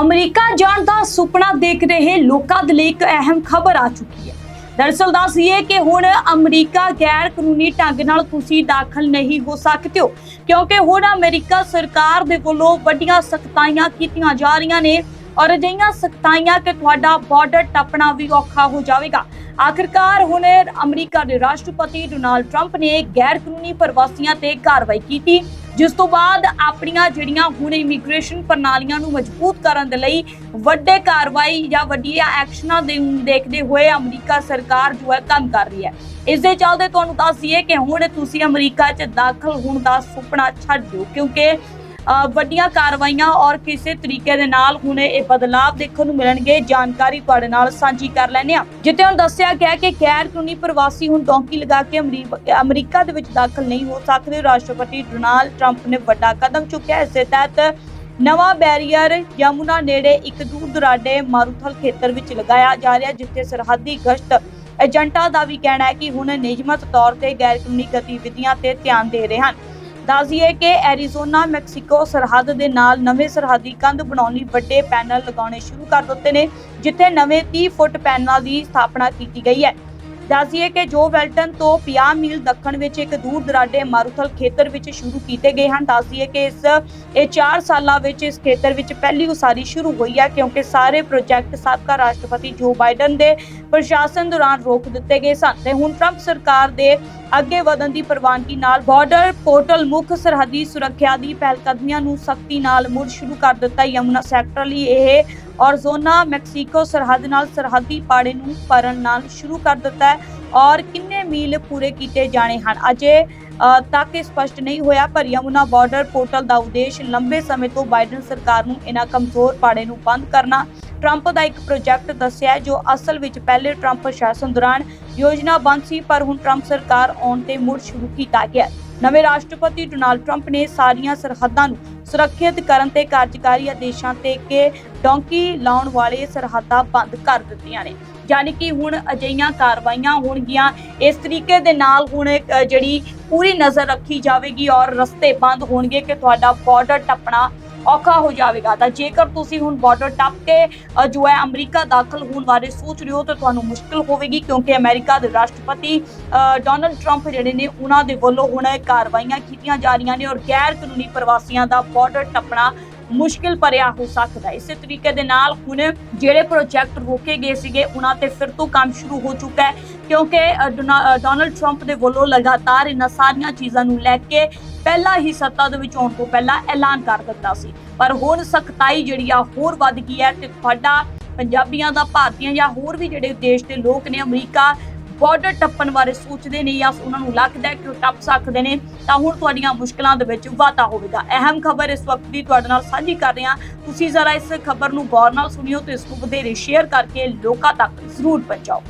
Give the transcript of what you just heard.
America ਜਾਣ ਦਾ ਸੁਪਨਾ ਦੇਖ ਰਹੇ ਲੋਕਾਂ ਦੇ ਲਈ ਇੱਕ ਅਹਿਮ ਖਬਰ ਆ ਚੁੱਕੀ ਹੈ। ਦਰਅਸਲ ਦੱਸੀਏ ਕਿ ਹੁਣ ਅਮਰੀਕਾ ਗੈਰ ਕਾਨੂੰਨੀ ਢੰਗ ਨਾਲ ਤੁਸੀਂ ਦਾਖਲ ਨਹੀਂ ਹੋ ਸਕਦੇ ਹੋ, ਕਿਉਂਕਿ ਹੁਣ ਅਮਰੀਕਾ ਸਰਕਾਰ ਦੇ ਵੱਲੋਂ ਵੱਡੀਆਂ ਸਖਤਾਈਆਂ ਕੀਤੀਆਂ ਜਾ ਰਹੀਆਂ ਨੇ ਔਰ ਅਜਿਹੀਆਂ ਸਖਤਾਈਆਂ ਕਿ ਤੁਹਾਡਾ ਬਾਰਡਰ ਟੱਪਣਾ ਵੀ ਔਖਾ ਹੋ ਜਾਵੇਗਾ। ਆਖਿਰਕਾਰ ਹੁਣ ਅਮਰੀਕਾ ਦੇ ਰਾਸ਼ਟਰਪਤੀ ਡੋਨਾਲਡ ਟਰੰਪ ਨੇ ਗੈਰ ਕਾਨੂੰਨੀ ਪ੍ਰਵਾਸੀਆਂ ਤੇ ਕਾਰਵਾਈ ਕੀਤੀ। ਜਿਸ ਤੋਂ ਬਾਅਦ ਆਪਣੀਆਂ ਜਿਹੜੀਆਂ ਹੁਣ ਇਮੀਗ੍ਰੇਸ਼ਨ ਪ੍ਰਣਾਲੀਆਂ ਨੂੰ ਮਜ਼ਬੂਤ ਕਰਨ ਦੇ ਲਈ ਵੱਡੇ ਕਾਰਵਾਈ ਜਾਂ ਵੱਡੀਆਂ ਐਕਸ਼ਨਾਂ ਦੇ ਦੇਖਦੇ ਹੋਏ ਅਮਰੀਕਾ ਸਰਕਾਰ ਜੋ ਹੈ ਕੰਮ ਕਰ ਰਹੀ ਹੈ। ਇਸ ਦੇ ਚੱਲਦੇ ਤੁਹਾਨੂੰ ਦੱਸ ਦਈਏ ਕਿ ਹੁਣ ਤੁਸੀਂ ਅਮਰੀਕਾ 'ਚ ਦਾਖਲ ਹੋਣ ਦਾ ਸੁਪਨਾ ਛੱਡ ਦਿਓ ਕਿਉਂਕਿ ਵੱਡੀਆਂ ਕਾਰਵਾਈਆਂ ਔਰ ਕਿਸੇ ਤਰੀਕੇ ਦੇ ਨਾਲ ਹੁਣ ਇਹ ਬਦਲਾਅ ਦੇਖਣ ਨੂੰ ਮਿਲਣਗੇ, ਜਾਣਕਾਰੀ ਤੁਹਾਡੇ ਨਾਲ ਸਾਂਝੀ ਕਰ ਲੈਂਦੇ ਹਾਂ। ਜਿੱਥੇ ਹੁਣ ਦੱਸਿਆ ਗਿਆ ਕਿ ਗੈਰ ਕਾਨੂੰਨੀ ਪ੍ਰਵਾਸੀ ਹੁਣ ਡੌਂਕੀ ਲਗਾ ਕੇ ਅਮਰੀਕਾ ਦੇ ਵਿੱਚ ਦਾਖਲ ਨਹੀਂ ਹੋ ਸਕਦੇ। ਰਾਸ਼ਟਰਪਤੀ ਡੋਨਾਲਡ ਟਰੰਪ ਨੇ ਵੱਡਾ ਕਦਮ ਚੁੱਕਿਆ। ਇਸੇ ਤਹਿਤ ਨਵਾਂ ਬੈਰੀਅਰ ਯਮੁਨਾ ਨੇੜੇ ਇੱਕ ਦੂਰ ਦੁਰਾਡੇ ਮਾਰੂਥਲ ਖੇਤਰ ਵਿੱਚ ਲਗਾਇਆ ਜਾ ਰਿਹਾ, ਜਿੱਥੇ ਸਰਹੱਦੀ ਗਸ਼ਤ ਏਜੰਟਾਂ ਦਾ ਵੀ ਕਹਿਣਾ ਹੈ ਕਿ ਹੁਣ ਨਿਯਮਤ ਤੌਰ ਤੇ ਗੈਰ ਕਾਨੂੰਨੀ ਗਤੀਵਿਧੀਆਂ ਤੇ ਧਿਆਨ ਦੇ ਰਹੇ ਹਨ। ਦੱਸਦੀਏ ਕਿ ਐਰੀਜ਼ੋਨਾ, ਮੈਕਸੀਕੋ ਸਰਹੱਦ ਦੇ ਨਾਲ ਨਵੇਂ ਸਰਹੱਦੀ ਕੰਧ ਬਣਾਉਣ ਲਈ ਵੱਡੇ ਪੈਨਲ ਲਗਾਉਣੇ ਸ਼ੁਰੂ ਕਰ ਦਿੱਤੇ ਨੇ, ਜਿੱਥੇ ਨਵੇਂ 30 ਫੁੱਟ ਪੈਨਲਾਂ ਦੀ ਸਥਾਪਨਾ ਕੀਤੀ ਗਈ ਹੈ। ਦੱਸਦੀਏ ਕਿ ਜੋ ਵੈਲਟਨ ਤੋਂ 50 ਮੀਲ ਦੱਖਣ ਵਿੱਚ ਇੱਕ ਦੂਰ ਦਰਾਡੇ ਮਾਰੂਥਲ ਖੇਤਰ ਵਿੱਚ ਸ਼ੁਰੂ ਕੀਤੇ ਗਏ ਹਨ। ਦੱਸਦੀਏ ਕਿ ਇਸ, ਇਹ 4 ਸਾਲਾਂ ਵਿੱਚ ਇਸ ਖੇਤਰ ਵਿੱਚ ਪਹਿਲੀ ਉਸਾਰੀ ਸ਼ੁਰੂ ਹੋਈ ਹੈ, ਕਿਉਂਕਿ ਸਾਰੇ ਪ੍ਰੋਜੈਕਟ ਸਾਬਕਾ ਰਾਸ਼ਟਰਪਤੀ ਜੋ ਬਾਈਡਨ ਦੇ ਪ੍ਰਸ਼ਾਸਨ ਦੌਰਾਨ ਰੋਕ ਦਿੱਤੇ ਗਏ ਸਨ। ਤੇ ਹੁਣ ਟਰੰਪ ਸਰਕਾਰ ਦੇ ਅੱਗੇ ਵਧਣ ਦੀ ਪ੍ਰਵਾਨਗੀ ਨਾਲ ਬਾਰਡਰ ਪੋਰਟਲ ਮੁੱਖ ਸਰਹੱਦੀ ਸੁਰੱਖਿਆ ਦੀ ਪਹਿਲਕਦਮੀਆਂ ਨੂੰ ਸਖਤੀ ਨਾਲ ਮੁੜ ਸ਼ੁਰੂ ਕਰ ਦਿੱਤਾ ਯਮੁਨਾ ਸੈਕਟਰ ਲਈ ਇਹ ਔਰਜ਼ੋਨਾ, ਮੈਕਸੀਕੋ ਸਰਹੱਦ ਨਾਲ ਸਰਹੱਦੀ ਪਾੜੇ ਨੂੰ ਭਰਨ ਨਾਲ ਸ਼ੁਰੂ ਕਰ ਦਿੱਤਾ ਹੈ ਔਰ ਕਿੰਨੇ ਮੀਲ ਪੂਰੇ ਕੀਤੇ ਜਾਣੇ ਹਨ? ਅਜੇ ਤੱਕ ਇਹ ਸਪਸ਼ਟ ਨਹੀਂ ਹੋਇਆ, ਪਰ ਯਮੁਨਾ ਬਾਰਡਰ ਪੋਰਟਲ ਦਾ ਉਦੇਸ਼ ਲੰਬੇ ਸਮੇਂ ਤੋਂ ਬਾਈਡਨ ਸਰਕਾਰ ਨੂੰ ਇਹਨਾਂ ਕਮਜ਼ੋਰ ਪਾੜੇ ਨੂੰ ਬੰਦ ਕਰਨਾ ਟਰੰਪ ਦਾ ਇੱਕ ਪ੍ਰੋਜੈਕਟ ਦੱਸਿਆ ਹੈ, ਜੋ ਅਸਲ ਵਿੱਚ ਪਹਿਲੇ ਟਰੰਪ ਪ੍ਰਸ਼ਾਸਨ ਦੌਰਾਨ ਯੋਜਨਾਬੰਦ ਸੀ, ਪਰ ਹੁਣ ਟਰੰਪ ਸਰਕਾਰ ਆਉਣ ਤੇ ਮੁੜ ਸ਼ੁਰੂ ਕੀਤਾ ਗਿਆ ਨਵੇਂ ਰਾਸ਼ਟਰਪਤੀ ਡੋਨਾਲਡ ਟਰੰਪ ਨੇ ਸਾਰੀਆਂ ਸਰਹੱਦਾਂ ਨੂੰ ਸੁਰੱਖਿਅਤ ਕਰਨ ਤੇ ਕਾਰਜਕਾਰੀ ਆਦੇਸ਼ਾਂ ਤੇ ਕਿ ਡੌਂਕੀ ਲਾਉਣ ਵਾਲੇ ਸਰਹੱਦਾਂ ਬੰਦ ਕਰ ਦਿੱਤੀਆਂ ਨੇ। ਯਾਨੀ ਕਿ ਹੁਣ ਅਜਿਹੀਆਂ ਕਾਰਵਾਈਆਂ ਹੋਣਗੀਆਂ, ਇਸ ਤਰੀਕੇ ਦੇ ਨਾਲ ਹੁਣ ਜਿਹੜੀ ਪੂਰੀ ਨਜ਼ਰ ਰੱਖੀ ਜਾਵੇਗੀ ਔਰ ਰਸਤੇ ਬੰਦ ਹੋਣਗੇ ਕਿ ਤੁਹਾਡਾ ਬਾਰਡਰ ਟੱਪਣਾ ਔਖਾ ਹੋ ਜਾਵੇਗਾ। ਤਾਂ ਜੇਕਰ ਤੁਸੀਂ ਹੁਣ ਬਾਰਡਰ ਟੱਪ ਕੇ ਜੋ ਹੈ ਅਮਰੀਕਾ ਦਾਖਲ ਹੋਣ ਬਾਰੇ ਸੋਚ ਰਹੇ ਹੋ, ਤਾਂ ਤੁਹਾਨੂੰ ਮੁਸ਼ਕਲ ਹੋਵੇਗੀ, ਕਿਉਂਕਿ ਅਮਰੀਕਾ ਦੇ ਰਾਸ਼ਟਰਪਤੀ ਡੋਨਲਡ ਟਰੰਪ ਜਿਹੜੇ ਨੇ, ਉਹਨਾਂ ਦੇ ਵੱਲੋਂ ਹੁਣ ਕਾਰਵਾਈਆਂ ਕੀਤੀਆਂ ਜਾ ਰਹੀਆਂ ਨੇ ਔਰ ਗੈਰ ਕਾਨੂੰਨੀ ਪ੍ਰਵਾਸੀਆਂ ਦਾ ਬਾਰਡਰ ਟੱਪਣਾ ਮੁਸ਼ਕਿਲ ਭਰਿਆ ਹੋ ਸਕਦਾ ਹੈ। ਇਸੇ ਤਰੀਕੇ ਦੇ ਨਾਲ ਹੁਣ ਜਿਹੜੇ ਪ੍ਰੋਜੈਕਟ ਰੋਕੇ ਗਏ ਸੀਗੇ, ਉਹਨਾਂ ਤੇ ਫਿਰ ਤੋਂ ਕੰਮ ਸ਼ੁਰੂ ਹੋ ਚੁੱਕਾ ਹੈ, ਕਿਉਂਕਿ ਡੋਨਾ- ਡੋਨਲਡ ਟਰੰਪ ਦੇ ਵੱਲੋਂ ਲਗਾਤਾਰ ਇਹਨਾਂ ਸਾਰੀਆਂ ਚੀਜ਼ਾਂ ਨੂੰ ਲੈ ਕੇ ਪਹਿਲਾਂ ਹੀ ਸੱਤਾ ਦੇ ਵਿੱਚ ਆਉਣ ਤੋਂ ਪਹਿਲਾਂ ਐਲਾਨ ਕਰ ਦਿੱਤਾ ਸੀ। ਪਰ ਹੁਣ ਸਖਤਾਈ ਜਿਹੜੀ ਆ ਹੋਰ ਵੱਧ ਗਈ ਹੈ ਤੇ ਤੁਹਾਡਾ ਪੰਜਾਬੀਆਂ ਦਾ ਭਾਰਤੀਆਂ ਜਾਂ ਹੋਰ ਵੀ ਜਿਹੜੇ ਦੇਸ਼ ਦੇ ਲੋਕ ਨੇ, ਅਮਰੀਕਾ ਬਾਰਡਰ ਟੱਪਣ ਬਾਰੇ ਸੋਚਦੇ ਨੇ ਜਾਂ ਉਹਨਾਂ ਨੂੰ ਲੱਗਦਾ ਕਿ ਉਹ ਟੱਪ ਸਕਦੇ ਨੇ, ਤਾਂ ਹੁਣ ਤੁਹਾਡੀਆਂ ਮੁਸ਼ਕਲਾਂ ਦੇ ਵਿੱਚ ਵਾਧਾ ਹੋਵੇਗਾ। ਅਹਿਮ ਖਬਰ ਇਸ ਵਕਤ ਦੀ ਤੁਹਾਡੇ ਨਾਲ ਸਾਂਝੀ ਕਰ ਰਹੇ ਹਾਂ। ਤੁਸੀਂ ਜ਼ਰਾ ਇਸ ਖਬਰ ਨੂੰ ਗੌਰ ਨਾਲ ਸੁਣਿਓ ਤੇ ਇਸ ਨੂੰ ਵਧੇਰੇ ਸ਼ੇਅਰ ਕਰਕੇ ਲੋਕਾਂ ਤੱਕ ਜ਼ਰੂਰ ਪਹੁੰਚਾਓ।